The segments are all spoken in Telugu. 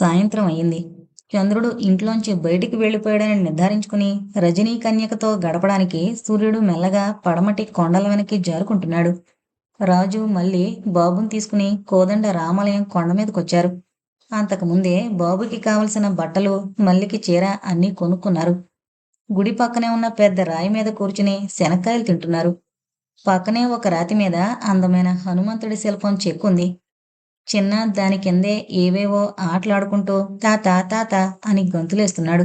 సాయంత్రం అయింది. చంద్రుడు ఇంట్లోంచి బయటికి వెళ్ళిపోయాడని నిర్ధారించుకుని రజనీ కన్యకతో గడపడానికి సూర్యుడు మెల్లగా పడమటి కొండల వెనక్కి జారుకుంటున్నాడు. రాజు మళ్ళీ బాబుని తీసుకుని కోదండ రామాలయం కొండ మీదకొచ్చారు. అంతకుముందే బాబుకి కావలసిన బట్టలు మల్లికి చీర అన్నీ కొనుక్కున్నారు. గుడి పక్కనే ఉన్న పెద్ద రాయి మీద కూర్చుని శనక్కాయలు తింటున్నారు. పక్కనే ఒక రాతి మీద అందమైన హనుమంతుడి శిల్పం చెక్కుంది. చిన్న దాని కిందే ఏవేవో ఆటలాడుకుంటూ తాత తాత అని గొంతులేస్తున్నాడు.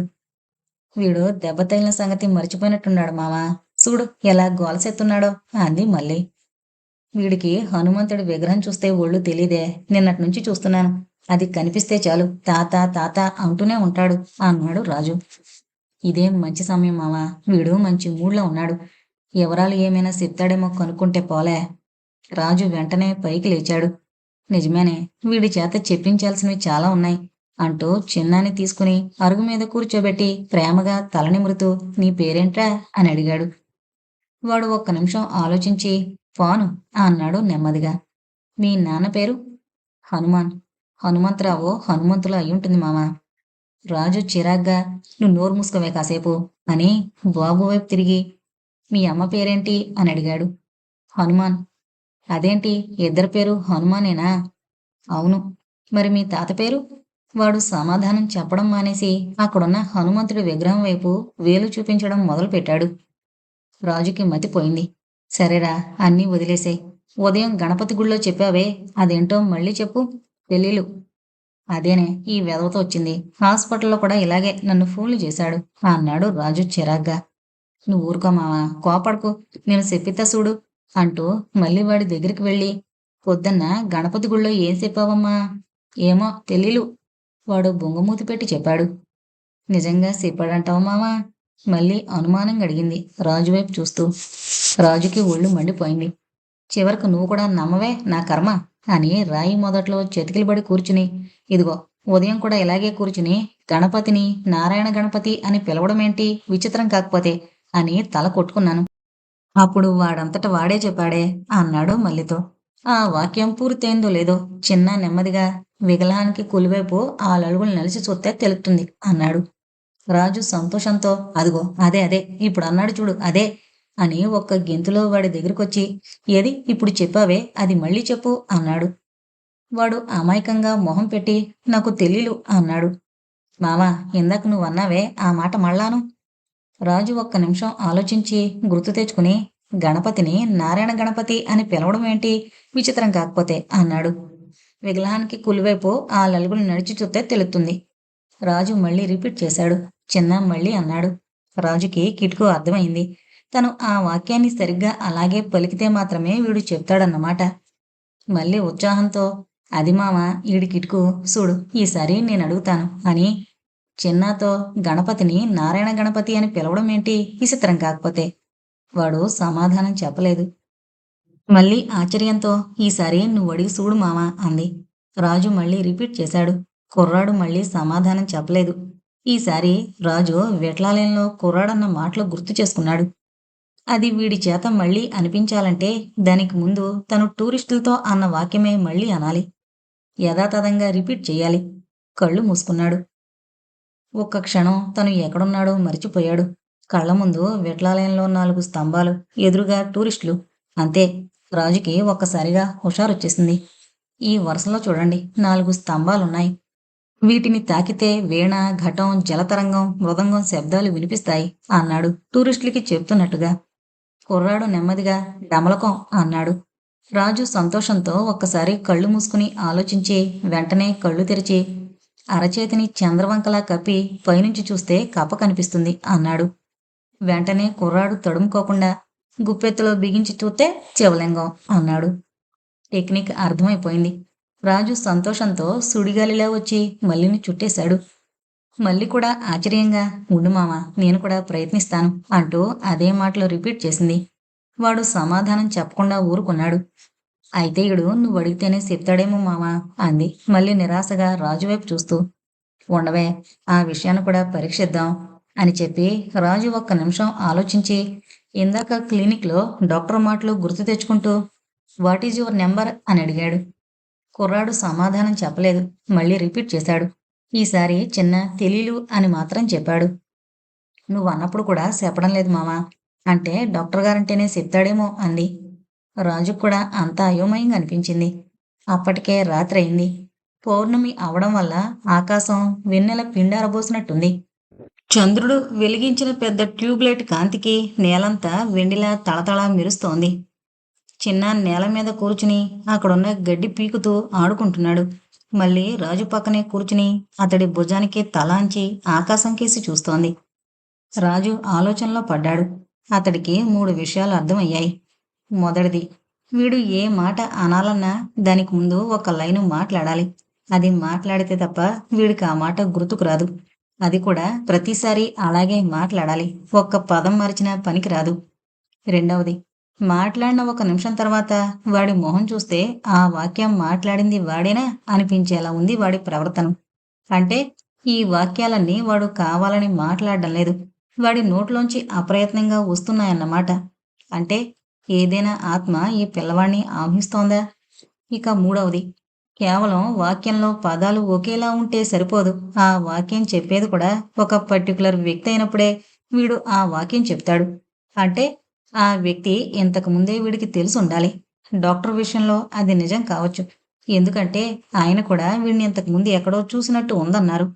వీడు దెబ్బ తగిలిన సంగతి మర్చిపోయినట్టున్నాడు మావా. చూడు ఎలా గోలసెత్తున్నాడో అంది మళ్ళీ. వీడికి హనుమంతుడి విగ్రహం చూస్తే ఒళ్ళు తెలీదే. నిన్నటి నుంచి చూస్తున్నాను. అది కనిపిస్తే చాలు. తాత తాత అంటూనే ఉంటాడు అన్నాడు రాజు. ఇదేం మంచి సమయం మావా. వీడు మంచి మూడ్లో ఉన్నాడు. ఎవరాలు ఏమైనా చెప్తాడేమో కనుక్కుంటే పోలే. రాజు వెంటనే పైకి లేచాడు. నిజమేనే వీడి చేత చెప్పించాల్సినవి చాలా ఉన్నాయి అంటూ చిన్నాన్ని తీసుకుని అరుగు మీద కూర్చోబెట్టి ప్రేమగా తలనిమురుతూ నీ పేరేంట్రా? అని అడిగాడు. వాడు ఒక్క నిమిషం ఆలోచించి పోను అన్నాడు నెమ్మదిగా. మీ నాన్న పేరు? హనుమాన్. హనుమంతరావు హనుమంతులు అయ్యుంటుంది మామ. రాజు చిరాగ్గా నువ్వు నోరు మూసుకోవే కాసేపు అని బాబు వైపు తిరిగి మీ అమ్మ పేరేంటి? అని అడిగాడు. హనుమాన్. అదేంటి? ఇద్దరి పేరు హనుమానేనా? అవును. మరి మీ తాత పేరు? వాడు సమాధానం చెప్పడం మానేసి అక్కడున్న హనుమంతుడి విగ్రహం వైపు వేలు చూపించడం మొదలుపెట్టాడు. రాజుకి మతిపోయింది సరేరా అన్నీ వదిలేసాయి. ఉదయం గణపతి గుళ్ళో చెప్పావే అదేంటో మళ్ళీ చెప్పు. పెళ్ళిళ్ళు. అదేనే ఈ వెధవతో వచ్చింది. హాస్పిటల్లో కూడా ఇలాగే నన్ను ఫోన్లు చేశాడు అన్నాడు రాజు చిరాగ్గా. నువ్వు ఊరుకో మావా కోపడకు. నేను చెప్పితా చూడు. అంటూ మళ్ళీ వాడి దగ్గరికి వెళ్ళి పొద్దున్న గణపతి గుళ్ళో ఏం చెప్పావమ్మా? ఏమో తెలీలు వాడు బొంగమూతి పెట్టి చెప్పాడు. నిజంగా చెప్పాడంటావు మావా? మళ్ళీ అనుమానంగా అడిగింది రాజు వైపు చూస్తూ. రాజుకి ఒళ్ళు మండిపోయింది. చివరకు నువ్వు కూడా నమ్మవే నా కర్మ అని రాయి మొదట్లో పడి కూర్చుని ఇదిగో ఉదయం కూడా ఇలాగే కూర్చుని గణపతిని నారాయణ గణపతి అని పిలవడమేంటి? విచిత్రం కాకపోతే అని తల కొట్టుకున్నాను. అప్పుడు వాడంతట వాడే చెప్పాడే అన్నాడు మల్లితో. ఆ వాక్యం పూర్తయిందో లేదో చిన్న నెమ్మదిగా విగలానికి కులివైపు ఆ లడుగులు నలిసి చూస్తే తెలుస్తుంది అన్నాడు. రాజు సంతోషంతో అదిగో అదే అదే ఇప్పుడు అన్నాడు చూడు అదే అని ఒక్క గెంతులో వాడి దగ్గరకొచ్చి ఏది ఇప్పుడు చెప్పావే అది మళ్ళీ చెప్పు అన్నాడు. వాడు అమాయకంగా మొహం పెట్టి నాకు తెలియలు అన్నాడు. మామా ఇందాక నువ్వు అన్నావే ఆ మాట మళ్ళాను? రాజు ఒక్క నిమిషం ఆలోచించి గుర్తు తెచ్చుకుని గణపతిని నారాయణ గణపతి అని పిలవడం ఏంటి? విచిత్రం కాకపోతే అన్నాడు. విగ్రహానికి కులివైపు ఆ లలుగులు నడిచి చూస్తే తెలుస్తుంది. రాజు మళ్ళీ రిపీట్ చేశాడు. చిన్న మళ్ళీ అన్నాడు. రాజుకి కిటుకు అర్థమైంది. తను ఆ వాక్యాన్ని సరిగ్గా అలాగే పలికితే మాత్రమే వీడు చెప్తాడన్నమాట. మళ్ళీ ఉత్సాహంతో అది మామ ఈడి కిటుకు చూడు ఈసారి నేను అడుగుతాను అని చిన్నాతో గణపతిని నారాయణ గణపతి అని పిలవడం ఏంటి? విచిత్రం కాకపోతే. వాడు సమాధానం చెప్పలేదు. మళ్ళీ ఆశ్చర్యంతో ఈసారి నువ్వు అడిగి చూడు మామా అంది. రాజు మళ్ళీ రిపీట్ చేశాడు. కుర్రాడు మళ్ళీ సమాధానం చెప్పలేదు. ఈసారి రాజు విట్లాలయంలో కుర్రాడన్న మాటలు గుర్తు చేసుకున్నాడు. అది వీడి చేత మళ్ళీ అనిపించాలంటే దానికి ముందు తను టూరిస్టులతో అన్న వాక్యమే మళ్ళీ అనాలి. యథాతథంగా రిపీట్ చేయాలి. కళ్ళు మూసుకున్నాడు. ఒక్క క్షణం తను ఎక్కడున్నాడో మరిచిపోయాడు. కళ్ళ ముందు విట్లాలయంలో నాలుగు స్తంభాలు ఎదురుగా టూరిస్టులు. అంతే రాజుకి ఒక్కసారిగా హుషారొచ్చేసింది. ఈ వరుసలో చూడండి నాలుగు స్తంభాలున్నాయి. వీటిని తాకితే వీణ ఘటం జలతరంగం మృదంగం శబ్దాలు వినిపిస్తాయి అన్నాడు టూరిస్టులకి చెప్తున్నట్టుగా. కుర్రాడు నెమ్మదిగా డమలకం అన్నాడు. రాజు సంతోషంతో ఒక్కసారి కళ్ళు మూసుకుని ఆలోచించి వెంటనే కళ్ళు తెరిచి అరచేతిని చంద్రవంకలా కప్పి పైనుంచి చూస్తే కప్ప కనిపిస్తుంది అన్నాడు. వెంటనే కుర్రాడు తడుముకోకుండా గుప్పెత్తులో బిగించి చూస్తే శివలింగం అన్నాడు. టెక్నిక్ అర్థమైపోయింది. రాజు సంతోషంతో సుడిగాలిలా వచ్చి మల్లిని చుట్టేశాడు. మళ్ళీ కూడా ఆశ్చర్యంగా ఉండు మామ నేను కూడా ప్రయత్నిస్తాను అంటూ అదే మాటలు రిపీట్ చేసింది. వాడు సమాధానం చెప్పకుండా ఊరుకున్నాడు. అయితే ఇడు నువ్వు అడిగితేనే చెప్తాడేమో మామా అంది. మళ్ళీ నిరాశగా రాజు వైపు చూస్తూ ఉండవే ఆ విషయాన్ని కూడా పరీక్షిద్దాం అని చెప్పి రాజు ఒక్క నిమిషం ఆలోచించి ఇందాక క్లినిక్లో డాక్టర్ మాటలు గుర్తు తెచ్చుకుంటూ వాట్ ఈజ్ యువర్ నెంబర్? అని అడిగాడు. కుర్రాడు సమాధానం చెప్పలేదు. మళ్ళీ రిపీట్ చేశాడు. ఈసారి చిన్న తెలీలు అని మాత్రం చెప్పాడు. నువ్వు అన్నప్పుడు కూడా చెప్పడం లేదు మావా. అంటే డాక్టర్ గారంటేనే చెప్తాడేమో అంది. రాజుకు కూడా అంత అయోమయంగా అనిపించింది. అప్పటికే రాత్రి అయింది పౌర్ణమి అవడం వల్ల ఆకాశం వెన్నెల పిండారబోసినట్టుంది. చంద్రుడు వెలిగించిన పెద్ద ట్యూబ్లైట్ కాంతికి నేలంతా వెండిలా తళతళ మెరుస్తోంది. చిన్న నేల మీద కూర్చుని అక్కడున్న గడ్డి పీకుతూ ఆడుకుంటున్నాడు. మళ్ళీ రాజు పక్కనే కూర్చుని అతడి భుజానికి తలాంచి ఆకాశం కేసి చూస్తోంది. రాజు ఆలోచనలో పడ్డాడు. అతడికి మూడు విషయాలు అర్థమయ్యాయి. మొదటిది. వీడు ఏ మాట అనాలన్నా దానికి ముందు ఒక లైను మాట్లాడాలి. అది మాట్లాడితే తప్ప వీడికి ఆ మాట గుర్తుకు రాదు. అది కూడా ప్రతిసారి అలాగే మాట్లాడాలి. ఒక్క పదం మరిచినా పనికి రాదు. రెండవది. మాట్లాడిన ఒక నిమిషం తర్వాత వాడి మొహం చూస్తే ఆ వాక్యం మాట్లాడింది వాడేనా అనిపించేలా ఉంది వాడి ప్రవర్తన. అంటే ఈ వాక్యాలన్నీ వాడు కావాలని మాట్లాడడం లేదు. వాడి నోట్లోంచి అప్రయత్నంగా వస్తున్నాయన్నమాట. అంటే ఏదైనా ఆత్మ ఈ పిల్లవాడిని ఆహ్నిస్తోందా ఇక మూడవది కేవలం వాక్యంలో పదాలు ఒకేలా ఉంటే సరిపోదు. ఆ వాక్యం చెప్పేది కూడా ఒక పర్టికులర్ వ్యక్తి అయినప్పుడే వీడు ఆ వాక్యం చెప్తాడు. అంటే ఆ వ్యక్తి ఇంతకు ముందే వీడికి తెలిసి ఉండాలి. డాక్టర్ విషయంలో అది నిజం కావచ్చు. ఎందుకంటే ఆయన కూడా వీడిని ఇంతకు ముందు ఎక్కడో చూసినట్టు ఉందన్నారు.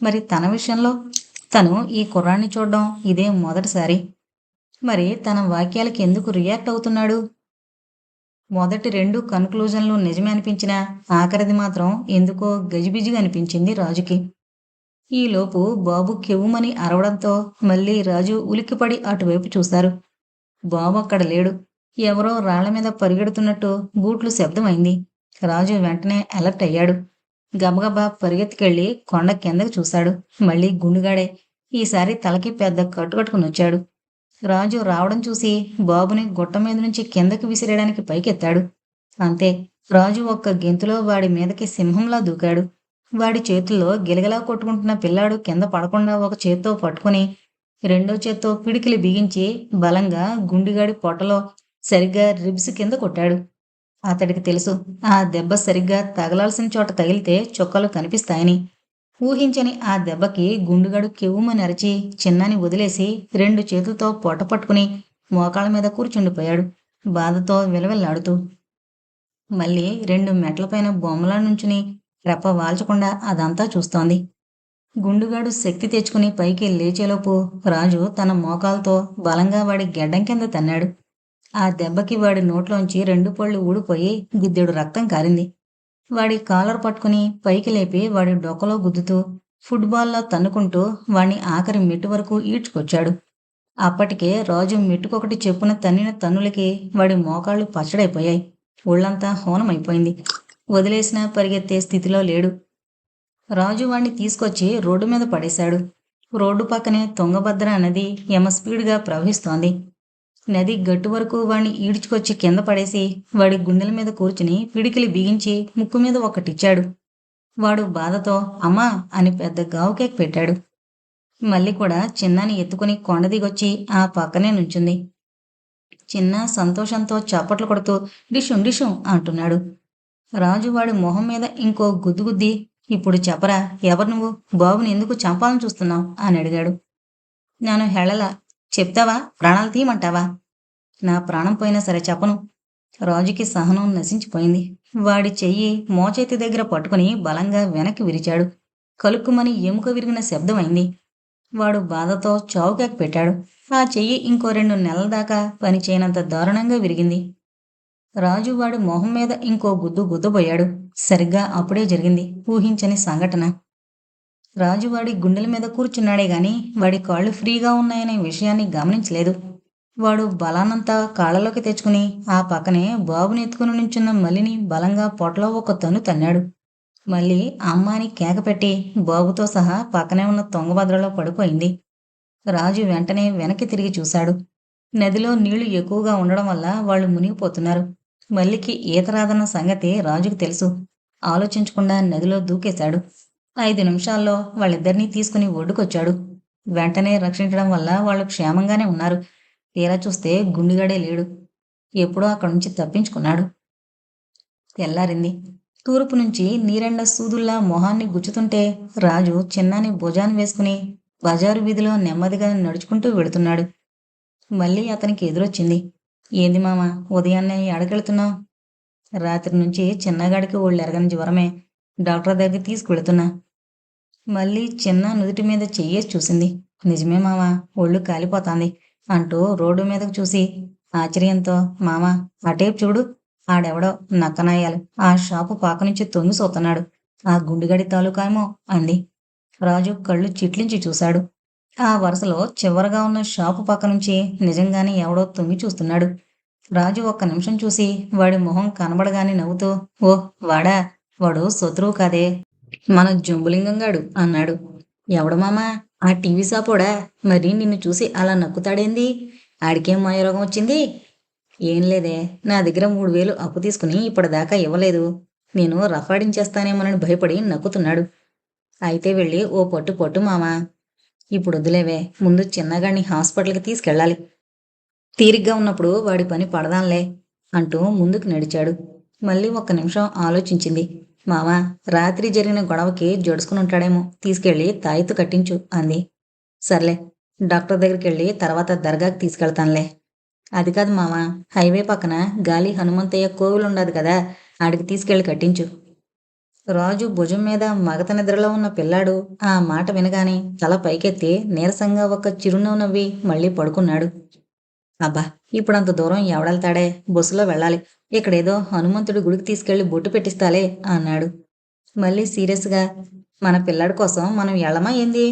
మరి తన విషయంలో తను ఈ కుర్రాన్ని చూడడం ఇదే మొదటిసారి. మరి తన వాక్యాలకి ఎందుకు రియాక్ట్ అవుతున్నాడు? మొదటి రెండు కన్క్లూజన్లు నిజమే అనిపించినా ఆఖరిది మాత్రం ఎందుకో గజిబిజిగా అనిపించింది రాజుకి. ఈలోపు బాబు కెవ్వుమని అరవడంతో మళ్ళీ రాజు ఉలిక్కిపడి అటువైపు చూశారు. బాబు అక్కడ లేడు. ఎవరో రాళ్ళ మీద పరిగెడుతున్నట్టు బూట్లు శబ్దమైంది. రాజు వెంటనే అలర్ట్ అయ్యాడు. గబగబా పరిగెత్తుకెళ్ళి కొండ కిందకు చూశాడు. మళ్ళీ గుండుగాడే. ఈసారి తలకి పెద్ద కట్టుకట్టుకుని వచ్చాడు. రాజు రావడం చూసి బాబుని గుట్ట మీద నుంచి కిందకి విసిరేయడానికి పైకెత్తాడు. అంతే రాజు ఒక్క గెంతులో వాడి మీదకి సింహంలా దూకాడు. వాడి చేతుల్లో గిలగలా కొట్టుకుంటున్న పిల్లాడు కింద పడకుండా ఒక చేత్తో పట్టుకుని రెండో చేత్తో పిడికిలి బిగించి బలంగా గుండిగాడి పొట్టలో సరిగ్గా రిబ్స్ కింద కొట్టాడు. అతడికి తెలుసు ఆ దెబ్బ సరిగ్గా తగలాల్సిన చోట తగిలితే చొక్కలు కనిపిస్తాయని. ఊహించని ఆ దెబ్బకి గుండుగాడు కెవ్వుమని అరిచి చిన్నాని వదిలేసి రెండు చేతులతో పొట్ట పట్టుకుని మోకాళ్ళ మీద కూర్చుండిపోయాడు. బాధతో విలవిల్లాడుతూ. మళ్ళీ రెండు మెట్లపైన బొమ్మల నుంచుని రెప్ప వాల్చకుండా అదంతా చూస్తోంది. గుండుగాడు శక్తి తెచ్చుకుని పైకి లేచేలోపు రాజు తన మోకాలతో బలంగా వాడి గెడ్డం కింద తన్నాడు. ఆ దెబ్బకి వాడి నోట్లోంచి రెండు పళ్ళు ఊడిపోయి గుద్దెడు రక్తం కారింది. వాడి కాలర్ పట్టుకుని పైకి లేపి వాడి డొక్కలో గుద్దుతూ ఫుట్బాల్లో తన్నుకుంటూ వాణ్ణి ఆఖరి మెట్టు వరకు ఈడ్చుకొచ్చాడు. అప్పటికే రాజు మెట్టుకొకటి చెప్పున తన్నిన తన్నులకి వాడి మోకాళ్ళు పచ్చడైపోయాయి. ఒళ్ళంతా హోనమైపోయింది. వదిలేసినా పరిగెత్తే స్థితిలో లేడు. రాజు వాణ్ణి తీసుకొచ్చి రోడ్డు మీద పడేశాడు. రోడ్డు పక్కనే తుంగభద్ర నది యమ స్పీడ్గా ప్రవహిస్తోంది. నది గట్టు వరకు వాణ్ణి ఈడ్చుకొచ్చి కింద పడేసి వాడి గుండెల మీద కూర్చుని పిడికిలి బిగించి ముక్కు మీద ఒకటిచ్చాడు. వాడు బాధతో అమ్మా అని పెద్ద గావు కేక్ పెట్టాడు. మళ్ళీ కూడా చిన్నాని ఎత్తుకుని కొండ దిగొచ్చి ఆ పక్కనే నుంచుంది. చిన్న సంతోషంతో చప్పట్లు కొడుతూ డిషుం డిషుం అంటున్నాడు. రాజు వాడి మొహం మీద ఇంకో గుద్దుగుద్ది ఇప్పుడు చెప్పరా ఎవరు నువ్వు? బాబుని ఎందుకు చంపాలని చూస్తున్నావు? అని అడిగాడు. నేను హెళల చెప్తావా? ప్రాణాలు తీయమంటావా? నా ప్రాణం పోయినా సరే చెప్పను. రాజుకి సహనం నశించిపోయింది. వాడి చెయ్యి మోచేతి దగ్గర పట్టుకుని బలంగా వెనక్కి విరిచాడు. కలుక్కుమని ఎముక విరిగిన శబ్దమైంది వాడు బాధతో చావుకాకి పెట్టాడు. ఆ చెయ్యి ఇంకో రెండు నెలల దాకా పని చేయనంత దారుణంగా విరిగింది. రాజు వాడి మొహం మీద ఇంకో గుద్దు గుద్దబోయాడు. సరిగ్గా అప్పుడే జరిగింది. ఊహించని సంఘటన. రాజు వాడి గుండెల మీద కూర్చున్నాడే గాని వాడి కాళ్ళు ఫ్రీగా ఉన్నాయనే విషయాన్ని గమనించలేదు. వాడు బలానంతా కాళ్ళలోకి తెచ్చుకుని ఆ పక్కనే బాబుని ఎత్తుకుని నుంచున్న మల్లిని బలంగా పొట్టలో ఒక తన్ను తన్నాడు. మళ్ళీ అమ్మాని కేకపెట్టి బాబుతో సహా పక్కనే ఉన్న తొంగభద్రలో పడిపోయింది. రాజు వెంటనే వెనక్కి తిరిగి చూశాడు. నదిలో నీళ్ళు ఎక్కువగా ఉండడం వల్ల వాళ్ళు మునిగిపోతున్నారు. మల్లికి ఈత రాదన్న సంగతి రాజుకు తెలుసు. ఆలోచించకుండా నదిలో దూకేశాడు. ఐదు నిమిషాల్లో వాళ్ళిద్దరినీ తీసుకుని ఒడ్డుకొచ్చాడు. వెంటనే రక్షించడం వల్ల వాళ్ళు క్షేమంగానే ఉన్నారు. తీరా చూస్తే గుండిగాడే లేడు. ఎప్పుడో అక్కడి నుంచి తప్పించుకున్నాడు. తెల్లారింది. తూర్పు నుంచి నీరెండ సూదుల్లా మొహాన్ని గుచ్చుతుంటే రాజు చిన్నాని భుజాన్ని వేసుకుని బజారు వీధిలో నెమ్మదిగా నడుచుకుంటూ వెళుతున్నాడు మళ్ళీ అతనికి ఎదురొచ్చింది. ఏంది మామ ఉదయాన్నే ఎడకెళ్తున్నావు రాత్రి నుంచి చిన్నగాడికి ఒళ్ళు ఎరగని జ్వరమే. డాక్టర్ దగ్గరికి తీసుకువెళుతున్నా మళ్ళీ చిన్న నుదుటి మీద చెయ్యేసి చూసింది. నిజమే మావా ఒళ్ళు కాలిపోతాంది అంటూ రోడ్డు మీదకు చూసి ఆశ్చర్యంతో మామ అటేపు చూడు ఆడెవడో నక్కనాయాలు. ఆ షాపు పాక నుంచి తొంగి సోతున్నాడు. ఆ గుండుగడి తాలూకామో అంది. రాజు కళ్ళు చిట్లించి చూశాడు. ఆ వరుసలో చివరగా ఉన్న షాపు పక్క నుంచి నిజంగానే ఎవడో తొంగి చూస్తున్నాడు. రాజు ఒక్క నిమిషం చూసి వాడి మొహం కనబడగానే నవ్వుతూ ఓ వాడా వాడు శత్రువు కాదే. మన జంబులింగంగాడు అన్నాడు. ఎవడు మామా? ఆ టీవీ సాపోడా? మరి నిన్ను చూసి అలా నక్కుతాడేంది? ఆడికేం మాయరోగం వచ్చింది? ఏం లేదే. నా దగ్గర మూడు వేలు అప్పు తీసుకుని ఇప్పటిదాకా ఇవ్వలేదు. నేను రఫాడించేస్తానేమోనని భయపడి నక్కుతున్నాడు. అయితే వెళ్ళి ఓ పట్టు పట్టు మామా. ఇప్పుడు వద్దులేవే. ముందు చిన్నగాడిని హాస్పిటల్కి తీసుకెళ్ళాలి. తీరిగ్గా ఉన్నప్పుడు వాడి పని పడదాంలే అంటూ ముందుకు నడిచాడు. మళ్ళీ ఒక్క నిమిషం ఆలోచించింది. మావా రాత్రి జరిగిన గొడవకి జడుచుకుని ఉంటాడేమో. తీసుకెళ్ళి తాయిత్తు కట్టించు అంది. సర్లే డాక్టర్ దగ్గరికి వెళ్ళి తర్వాత దర్గాకి తీసుకెళ్తానులే. అది కాదు మామ హైవే పక్కన గాలి హనుమంతయ్య కోవిలు ఉండదు కదా ఆడికి తీసుకెళ్ళి కట్టించు. రాజు భుజం మీద మగత నిద్రలో ఉన్న పిల్లాడు ఆ మాట వినగానే తల పైకెత్తి నీరసంగా ఒక చిరునవ్వు నవ్వి మళ్ళీ పడుకున్నాడు. అబ్బా ఇప్పుడు అంత దూరం ఎవడెళ్తాడే బస్సులో వెళ్ళాలి. ఇక్కడేదో హనుమంతుడి గుడికి తీసుకెళ్ళి బొట్టు పెట్టిస్తాలే అన్నాడు. మళ్ళీ సీరియస్గా మన పిల్లాడి కోసం మనం ఎళ్ళమా ఏంది?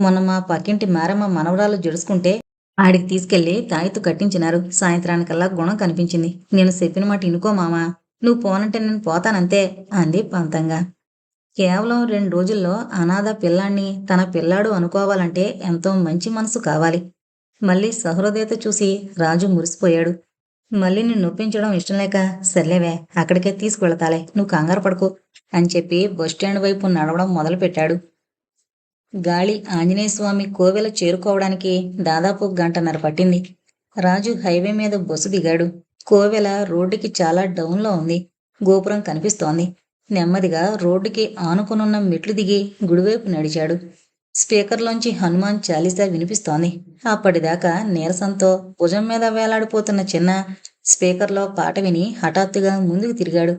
మొన్న మా పక్కింటి మారమ్మ మనవరాలు జడుచుకుంటే ఆడికి తీసుకెళ్ళి తాయితు కట్టించినారు. సాయంత్రానికల్లా గుణం కనిపించింది. నేను చెప్పిన మాట ఇనుకో మామా. నువ్వు పోనంటే నేను పోతానంతే అంది పంతంగా. కేవలం రెండు రోజుల్లో అనాథ పిల్లాన్ని తన పిల్లాడు అనుకోవాలంటే ఎంతో మంచి మనసు కావాలి. మళ్ళీ సహృదయత చూసి రాజు మురిసిపోయాడు. మళ్ళీ నిన్ను నొప్పించడం ఇష్టం లేక సర్లేవే అక్కడికే తీసుకువెళతాలే నువ్వు కంగారు పడుకో అని చెప్పి బస్టాండ్ వైపు నడవడం మొదలుపెట్టాడు. గాలి ఆంజనేయ స్వామి కోవెల చేరుకోవడానికి దాదాపు గంటన్నర పట్టింది. రాజు హైవే మీద బస్సు దిగాడు. కోవెల రోడ్డుకి చాలా డౌన్లో ఉంది. గోపురం కనిపిస్తోంది. నెమ్మదిగా రోడ్డుకి ఆనుకునున్న మెట్లు దిగి గుడివైపు నడిచాడు. స్పీకర్లోంచి హనుమాన్ చాలీసా వినిపిస్తోంది. అప్పటిదాకా నీరసంతో భుజం మీద వేలాడిపోతున్న చిన్న స్పీకర్లో పాట విని హఠాత్తుగా ముందుకు తిరిగాడు.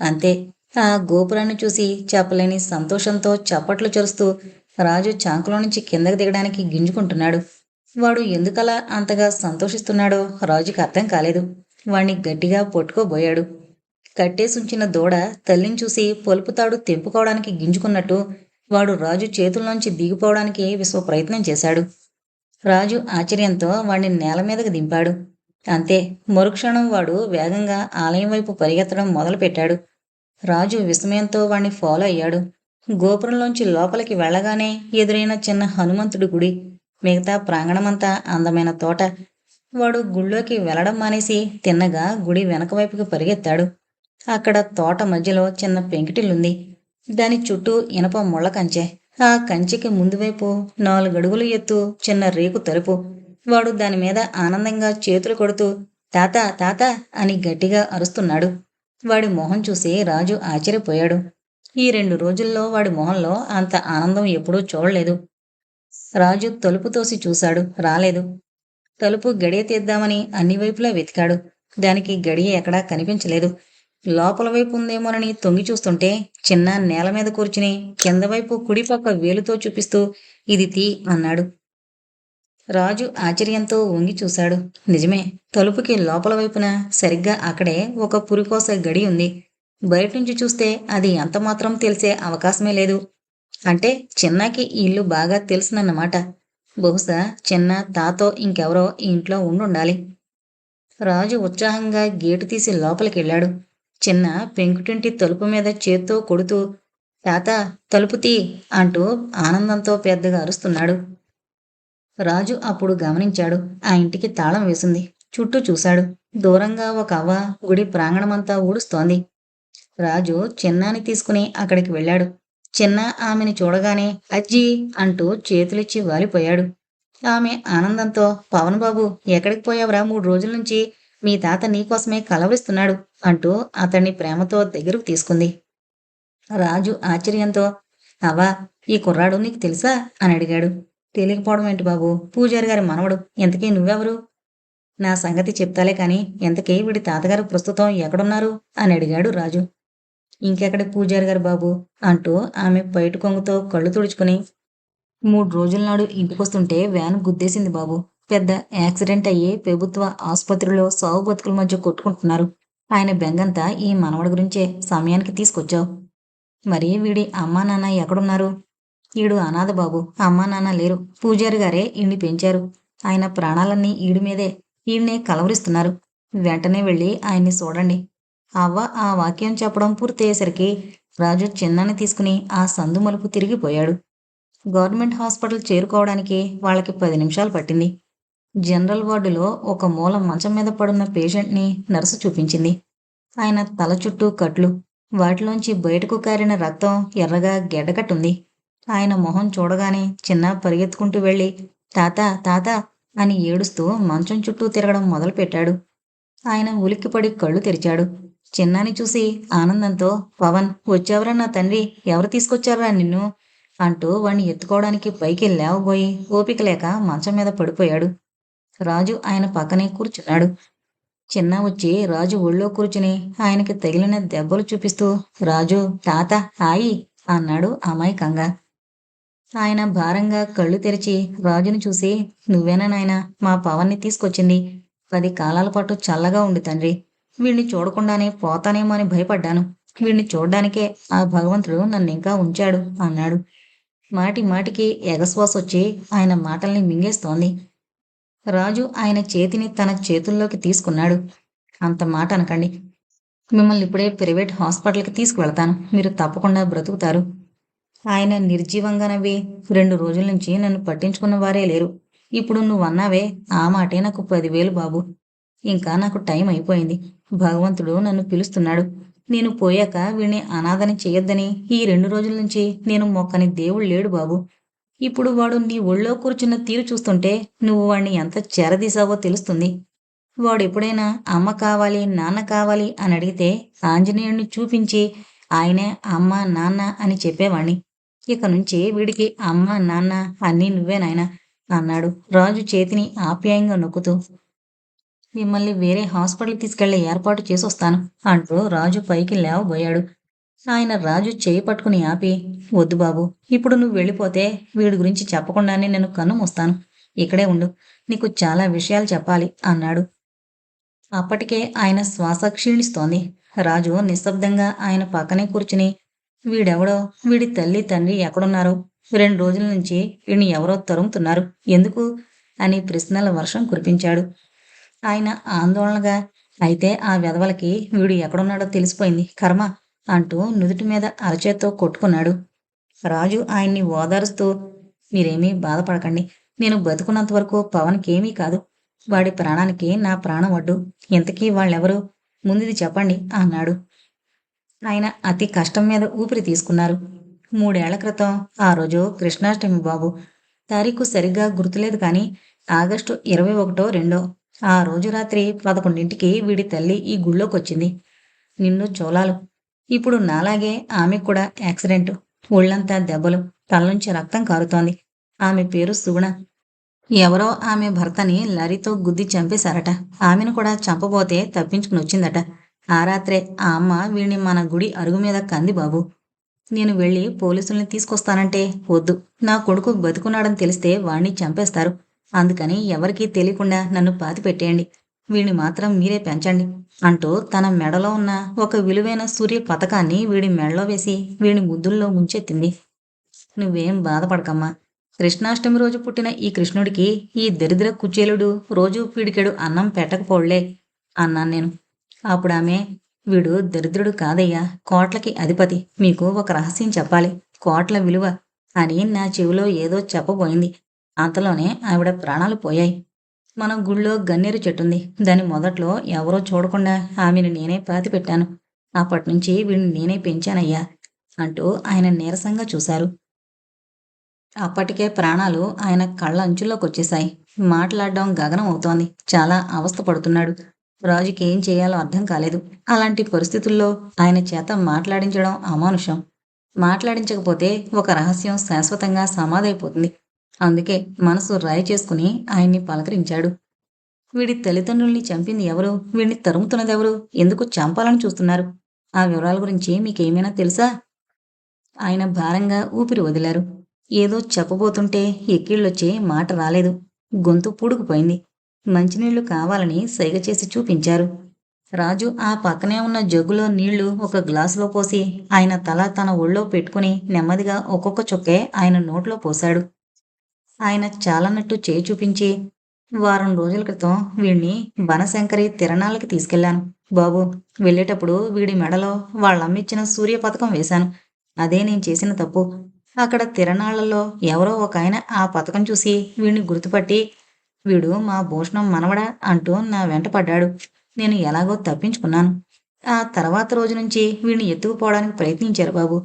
అంతే ఆ గోపురాన్ని చూసి చెప్పలేని సంతోషంతో చప్పట్లు చరుస్తూ రాజు చాంకులో నుంచి కిందకి దిగడానికి గింజుకుంటున్నాడు. వాడు ఎందుకలా అంతగా సంతోషిస్తున్నాడో రాజుకి అర్థం కాలేదు. వాణ్ణి గట్టిగా పట్టుకోబోయాడు. కట్టేసుంచిన దూడ తల్లిని చూసి పొలుపుతాడు తెంపుకోవడానికి గింజుకున్నట్టు వాడు రాజు చేతుల్లోంచి దిగిపోవడానికి విశ్వ ప్రయత్నం చేశాడు. రాజు ఆశ్చర్యంతో వాడిని నేల మీదకి దింపాడు. అంతే మరుక్షణం వాడు వేగంగా ఆలయం వైపు పరిగెత్తడం మొదలుపెట్టాడు. రాజు విస్మయంతో వాణ్ణి ఫాలో అయ్యాడు. గోపురంలోంచి లోపలికి వెళ్ళగానే ఎదురైన చిన్న హనుమంతుడి గుడి మిగతా ప్రాంగణమంతా అందమైన తోట. వాడు గుళ్ళోకి వెళ్ళడం మానేసి తిన్నగా గుడి వెనక వైపుకి పరిగెత్తాడు. అక్కడ తోట మధ్యలో చిన్న పెంకిటిల్లుంది. దాని చుట్టూ ఇనప ముళ్ళ కంచె. ఆ కంచెకి ముందు వైపు నాలుగడుగులు ఎత్తు చిన్న రేకు తలుపు. వాడు దాని మీద ఆనందంగా చేతులు కొడుతూ తాత తాత అని గట్టిగా అరుస్తున్నాడు. వాడి మొహం చూసి రాజు ఆశ్చర్యపోయాడు. ఈ రెండు రోజుల్లో వాడి మొహంలో అంత ఆనందం ఎప్పుడూ చూడలేదు. రాజు తలుపు తోసి చూశాడు రాలేదు. తలుపు గడియ తీద్దామని అన్ని వైపులా వెతికాడు. దానికి గడియ ఎక్కడా కనిపించలేదు. లోపల వైపు ఉందేమోనని తొంగి చూస్తుంటే చిన్న నేల మీద కూర్చుని కింద వైపు కుడిపక్క వేలుతో చూపిస్తూ ఇది తీ అన్నాడు. రాజు ఆశ్చర్యంతో వంగి చూశాడు. నిజమే తలుపుకి లోపల వైపున సరిగ్గా అక్కడే ఒక పురికోస గడి ఉంది. బయట నుంచి చూస్తే అది ఎంత మాత్రం తెలిసే అవకాశమే లేదు. అంటే చిన్నకి ఈ ఇల్లు బాగా తెలుసునన్నమాట. బహుశా చిన్న తాతో ఇంకెవరో ఇంట్లో ఉండుండాలి. రాజు ఉత్సాహంగా గేటు తీసి లోపలికి వెళ్ళాడు చిన్న పెంకుటింటి తలుపు మీద చేత్తో కొడుతూ తాత తలుపు తీ అంటూ ఆనందంతో పెద్దగా అరుస్తున్నాడు. రాజు అప్పుడు గమనించాడు. ఆ ఇంటికి తాళం వేసింది. చుట్టూ చూశాడు. దూరంగా ఒక అవ్వ గుడి ప్రాంగణమంతా ఊడుస్తోంది. రాజు చిన్నాని తీసుకుని అక్కడికి వెళ్ళాడు. చిన్న ఆమెని చూడగానే అజ్జీ అంటూ చేతులిచ్చి వాలిపోయాడు. ఆమె ఆనందంతో పవన్ బాబు ఎక్కడికి పోయావురా? మూడు రోజుల నుంచి మీ తాత నీకోసమే కలవరిస్తున్నాడు అంటూ అతన్ని ప్రేమతో దగ్గరకు తీసుకుంది. రాజు ఆశ్చర్యంతో అవా ఈ కుర్రాడు నీకు తెలుసా? అని అడిగాడు. తెలియకపోవడం ఏంటి బాబు? పూజారి గారి మనవడు. ఎంతకీ నువ్వెవరు? నా సంగతి చెప్తాలే కాని ఎంతకీ వీడి తాతగారు ప్రస్తుతం ఎక్కడున్నారు? అని అడిగాడు రాజు. ఇంకెక్కడి పూజారి గారు బాబు? అంటూ ఆమె బయట కొంగుతో కళ్ళు తుడుచుకుని మూడు రోజుల నాడు ఇంటికొస్తుంటే వ్యాన్ గుద్దేసింది బాబు. పెద్ద యాక్సిడెంట్ అయ్యి ప్రభుత్వ ఆసుపత్రిలో సాగు బతుకుల మధ్య కొట్టుకుంటున్నారు. ఆయన బెంగంతా ఈ మనవడి గురించే సమయానికి తీసుకొచ్చావు. మరి వీడి అమ్మా నాన్న ఎక్కడున్నారు? ఈడు అనాథ బాబు అమ్మా నాన్న లేరు. పూజారి గారే ఈడిని పెంచారు. ఆయన ప్రాణాలన్నీ ఈడి మీదే. ఈడినే కలవరిస్తున్నారు. వెంటనే వెళ్ళి ఆయన్ని చూడండి. అవ్వ ఆ వాక్యం చెప్పడం పూర్తయ్యేసరికి రాజు చిన్నాన్ని తీసుకుని ఆ సందు మలుపు తిరిగిపోయాడు. గవర్నమెంట్ హాస్పిటల్ చేరుకోవడానికి వాళ్ళకి పది నిమిషాలు పట్టింది. జనరల్ వార్డులో ఒక మూల మంచం మీద పడున్న పేషెంట్ని నర్సు చూపించింది. ఆయన తల చుట్టూ కట్లు వాటిలోంచి బయటకు కారిన రక్తం ఎర్రగా గెడ్డకట్టుంది. ఆయన మొహం చూడగానే చిన్న పరిగెత్తుకుంటూ వెళ్ళి తాత తాత అని ఏడుస్తూ మంచం చుట్టూ తిరగడం మొదలుపెట్టాడు. ఆయన ఉలిక్కిపడి కళ్ళు తెరిచాడు. చిన్నాని చూసి ఆనందంతో పవన్ వచ్చావరా నా తండ్రి ఎవరు తీసుకొచ్చారా నిన్ను? అంటూ వాణ్ణి ఎత్తుకోవడానికి పైకి లేవబోయి ఓపిక లేక మంచం మీద పడిపోయాడు. రాజు ఆయన పక్కనే కూర్చున్నాడు. చిన్న వచ్చి రాజు ఒళ్ళో కూర్చుని ఆయనకి తగిలిన దెబ్బలు చూపిస్తూ రాజు తాత హాయి అన్నాడు అమాయకంగా. ఆయన భారంగా కళ్ళు తెరిచి రాజును చూసి నువ్వేనా నాయన మా పవన్ని తీసుకొచ్చింది. పది కాలాల పాటు చల్లగా ఉండి తండ్రి. వీణ్ణి చూడకుండానే పోతానేమో అని భయపడ్డాను. వీణ్ణి చూడడానికే ఆ భగవంతుడు నన్ను ఇంకా ఉంచాడు అన్నాడు. మాటి మాటికి ఎగశ్వాస వచ్చి ఆయన మాటల్ని మింగేస్తోంది. రాజు ఆయన చేతిని తన చేతుల్లోకి తీసుకున్నాడు. అంత మాట అనకండి. మిమ్మల్ని ఇప్పుడే ప్రైవేట్ హాస్పిటల్కి తీసుకువెళ్తాను. మీరు తప్పకుండా బ్రతుకుతారు. ఆయన నిర్జీవంగా నవ్వి రెండు రోజుల నుంచి నన్ను పట్టించుకున్న వారే లేరు. ఇప్పుడు నువ్వు అన్నావే ఆ మాటే నాకు పదివేలు బాబు. ఇంకా నాకు టైం అయిపోయింది. భగవంతుడు నన్ను పిలుస్తున్నాడు. నేను పోయాక వీణ్ణి అనాథని చేయొద్దని ఈ రెండు రోజుల నుంచి నేను మొక్కని దేవుడు లేడు బాబు. ఇప్పుడు వాడు నీ ఒళ్ళో కూర్చున్న తీరు చూస్తుంటే నువ్వు వాణ్ణి ఎంత చేరదీసావో తెలుస్తుంది. వాడు ఎప్పుడైనా అమ్మ కావాలి నాన్న కావాలి అని అడిగితే ఆంజనేయుడిని చూపించి ఆయనే అమ్మ నాన్న అని చెప్పేవాణ్ణి. ఇక నుంచి వీడికి అమ్మ నాన్న అన్నీ నువ్వే నాయన అన్నాడు రాజు చేతిని ఆప్యాయంగా నొక్కుతూ. మిమ్మల్ని వేరే హాస్పిటల్ తీసుకెళ్ళే ఏర్పాటు చేసొస్తాను అంటూ రాజు పైకి లేవబోయాడు. ఆయన రాజు చేయి పట్టుకుని ఆపి వద్దు బాబు ఇప్పుడు నువ్వు వెళ్ళిపోతే వీడి గురించి చెప్పకుండానే నేను కన్ను మూస్తాను. ఇక్కడే ఉండు నీకు చాలా విషయాలు చెప్పాలి అన్నాడు. అప్పటికే ఆయన శ్వాస క్షీణిస్తోంది. రాజు నిశ్శబ్దంగా ఆయన పక్కనే కూర్చుని వీడెవడో? వీడి తల్లి తండ్రి ఎక్కడున్నారో? రెండు రోజుల నుంచి వీడిని ఎవరో తరుముతున్నారు. ఎందుకు? అని ప్రశ్నల వర్షం కురిపించాడు. ఆయన ఆందోళనగా అయితే ఆ వెధవలకి వీడు ఎక్కడున్నాడో తెలిసిపోయింది. కర్మ అంటూ నుదుటి మీద అరచేత్తో కొట్టుకున్నాడు. రాజు ఆయన్ని ఓదారుస్తూ మీరేమీ బాధపడకండి. నేను బతుకున్నంత వరకు పవన్కేమీ కాదు. వాడి ప్రాణానికి నా ప్రాణం వడ్డు ఇంతకీ వాళ్ళెవరు? ముందుది చెప్పండి అన్నాడు. ఆయన అతి కష్టం మీద ఊపిరి తీసుకున్నారు. మూడేళ్ళ క్రితం ఆ రోజు కృష్ణాష్టమి బాబు. తారీఖు సరిగ్గా గుర్తులేదు కానీ ఆగస్టు ఇరవై ఒకటో రెండో. ఆ రోజు రాత్రి పదకొండింటికి వీడి తల్లి ఈ గుళ్ళోకొచ్చింది. నిన్ను చూలాలు ఇప్పుడు నాలాగే ఆమెకు కూడా యాక్సిడెంట్. ఒళ్ళంతా దెబ్బలు తలనుంచి రక్తం కారుతోంది. ఆమె పేరు సుగుణ. ఎవరో ఆమె భర్తని లారీతో గుద్ది చంపేశారట. ఆమెను కూడా చంపబోతే తప్పించుకుని వచ్చిందట ఆ రాత్రే ఆ అమ్మ వీణ్ణి మన గుడి అరుగు మీద కంది బాబు. నేను వెళ్ళి పోలీసుల్ని తీసుకొస్తానంటే వద్దు. నా కొడుకు బతుకున్నాడని తెలిస్తే వాణ్ణి చంపేస్తారు. అందుకని ఎవరికీ తెలియకుండా నన్ను పాతి పెట్టేయండి వీడిని మాత్రం మీరే పెంచండి అంటూ తన మెడలో ఉన్న ఒక విలువైన సూర్య పథకాన్ని వీడి మెడలో వేసి వీడి ముద్దుల్లో ముంచెత్తింది. నువ్వేం బాధపడకమ్మా. కృష్ణాష్టమి రోజు పుట్టిన ఈ కృష్ణుడికి ఈ దరిద్ర కుచేలుడు రోజు పీడికెడు అన్నం పెట్టకపోళ్ళే అన్నాను నేను. అప్పుడు ఆమె వీడు దరిద్రుడు కాదయ్యా కోట్లకి అధిపతి మీకు ఒక రహస్యం చెప్పాలి కోట్ల విలువ అని నా చెవిలో ఏదో చెప్పబోయింది. అంతలోనే ఆవిడ ప్రాణాలు పోయాయి. మన గుళ్ళో గన్నేరు చెట్టుంది దాని మొదట్లో ఎవరో చూడకుండా ఆమెను నేనే పాతి పెట్టాను అప్పటి నుంచి వీడిని నేనే పెంచానయ్యా అంటూ ఆయన నీరసంగా చూశారు. అప్పటికే ప్రాణాలు ఆయన కళ్ళ అంచుల్లోకి వచ్చేశాయి మాట్లాడడం గగనం అవుతోంది. చాలా అవస్థ పడుతున్నాడు. రాజుకి ఏం చేయాలో అర్థం కాలేదు. అలాంటి పరిస్థితుల్లో ఆయన చేత మాట్లాడించడం అమానుషం. మాట్లాడించకపోతే ఒక రహస్యం శాశ్వతంగా సమాధైపోతుంది. అందుకే మనసు రాయి చేసుకుని ఆయన్ని పలకరించాడు. వీడి తల్లిదండ్రుల్ని చంపింది ఎవరు? వీడిని తరుముతున్నది ఎవరు ఎందుకు చంపాలని చూస్తున్నారు? ఆ వివరాల గురించి మీకేమైనా తెలుసా? ఆయన భారంగా ఊపిరి వదిలారు. ఏదో చెప్పబోతుంటే ఎక్కిళ్ళొచ్చే మాట రాలేదు. గొంతు పూడుకుపోయింది. మంచినీళ్ళు కావాలని సైగ చేసి చూపించారు. రాజు ఆ పక్కనే ఉన్న జగ్గులో నీళ్ళు ఒక గ్లాసులో పోసి ఆయన తల తన ఒళ్ళో పెట్టుకుని నెమ్మదిగా ఒక్కొక్క చుక్కే ఆయన నోట్లో పోశాడు. ఆయన చాలన్నట్టు చేయి చూపించి వారం రోజుల క్రితం వీడిని బనశంకరి తిరణాలకి తీసుకెళ్ళాను బాబు వెళ్ళేటప్పుడు వీడి మెడలో వాళ్ళమ్మిచ్చిన సూర్య పథకం వేశాను. అదే నేను చేసిన తప్పు. అక్కడ తిరణాలలో ఎవరో ఒక ఆయన ఆ పథకం చూసి వీడిని గుర్తుపట్టి వీడు మా భూషణం మనవడా అంటూ నా వెంట పడ్డాడు. నేను ఎలాగో తప్పించుకున్నాను. ఆ తర్వాత రోజు నుంచి వీడిని ఎత్తుకుపోవడానికి ప్రయత్నించారు బాబు.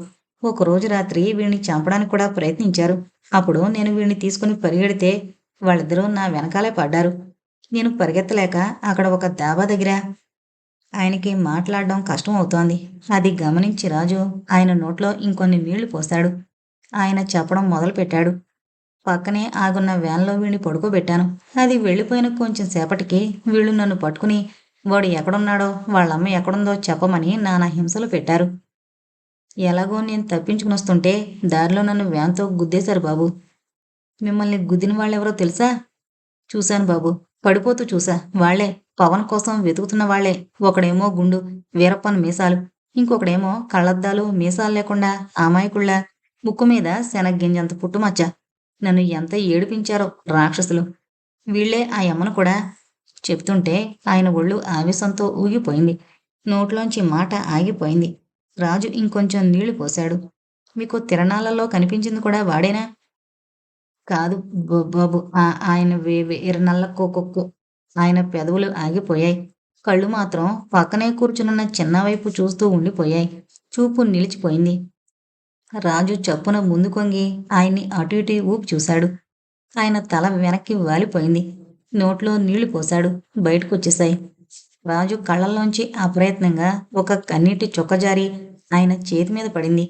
ఒక రోజు రాత్రి వీడిని చంపడానికి కూడా ప్రయత్నించారు. అప్పుడు నేను వీడిని తీసుకుని పరిగెడితే వాళ్ళిద్దరూ నా వెనకాలే పడ్డారు. నేను పరిగెత్తలేక అక్కడ ఒక దాబా దగ్గర ఆయనకి మాట్లాడడం కష్టం అవుతోంది. అది గమనించి రాజు ఆయన నోట్లో ఇంకొన్ని నీళ్ళు పోస్తాడు ఆయన చెప్పడం మొదలుపెట్టాడు. పక్కనే ఆగున్న వ్యాన్లో వీడిని పడుకోబెట్టాను. అది వెళ్ళిపోయిన కొంచెం సేపటికి వీళ్ళు నన్ను పట్టుకుని వాడు ఎక్కడున్నాడో? వాళ్ళమ్మ ఎక్కడుందో చెప్పమని నానా హింసలు పెట్టారు. ఎలాగో నేను తప్పించుకుని వస్తుంటే దారిలో నన్ను వ్యాన్తో గుద్దేశారు బాబు. మిమ్మల్ని గుద్దిన వాళ్ళెవరో తెలుసా? చూశాను బాబు. పడిపోతూ చూసా వాళ్ళే పవన్ కోసం వెతుకుతున్న వాళ్ళే ఒకడేమో గుండు వీరప్పన్ మీసాలు ఇంకొకడేమో కళ్ళద్దాలు మీసాలు లేకుండా అమాయకుళ్ళ ముక్కు మీద శనగ్గింజంత పుట్టుమచ్చ. నన్ను ఎంత ఏడిపించారో రాక్షసులు. వీళ్ళే ఆ యమ్మను కూడా చెప్తుంటే ఆయన ఒళ్ళు ఆవేశంతో ఊగిపోయింది. నోట్లోంచి మాట ఆగిపోయింది. రాజు ఇంకొంచెం నీళ్ళు పోశాడు. మీకు తిరణాలలో కనిపించింది కూడా వాడేనా? కాదు బాబు ఆయన నల్ల కోకొక్కు ఆయన పెదవులు ఆగిపోయాయి. కళ్ళు మాత్రం పక్కనే కూర్చునున్న చిన్న వైపు చూస్తూ ఉండిపోయాయి. చూపు నిలిచిపోయింది. రాజు చప్పున ముందు కొంగి ఆయన్ని అటు ఇటు ఊపి చూశాడు. ఆయన తల వెనక్కి వాలిపోయింది. నోట్లో నీళ్ళు పోశాడు. బయటకొచ్చేశాయి. రాజు కళ్ళల్లోంచి అప్రయత్నంగా ఒక కన్నీటి చొక్కజారి ఆయన చేతి మీద పడింది.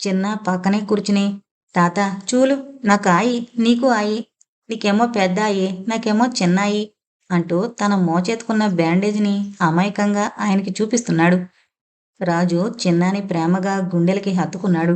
చిన్న పక్కనే కూర్చుని తాత చూలు నాకు ఆయి నీకు ఆయి నీకేమో పెద్ద ఆయి నాకేమో చిన్నాయి అంటూ తన మోచేతుకున్న బ్యాండేజ్ని అమాయకంగా ఆయనకి చూపిస్తున్నాడు. రాజు చిన్నాని ప్రేమగా గుండెలకి హత్తుకున్నాడు.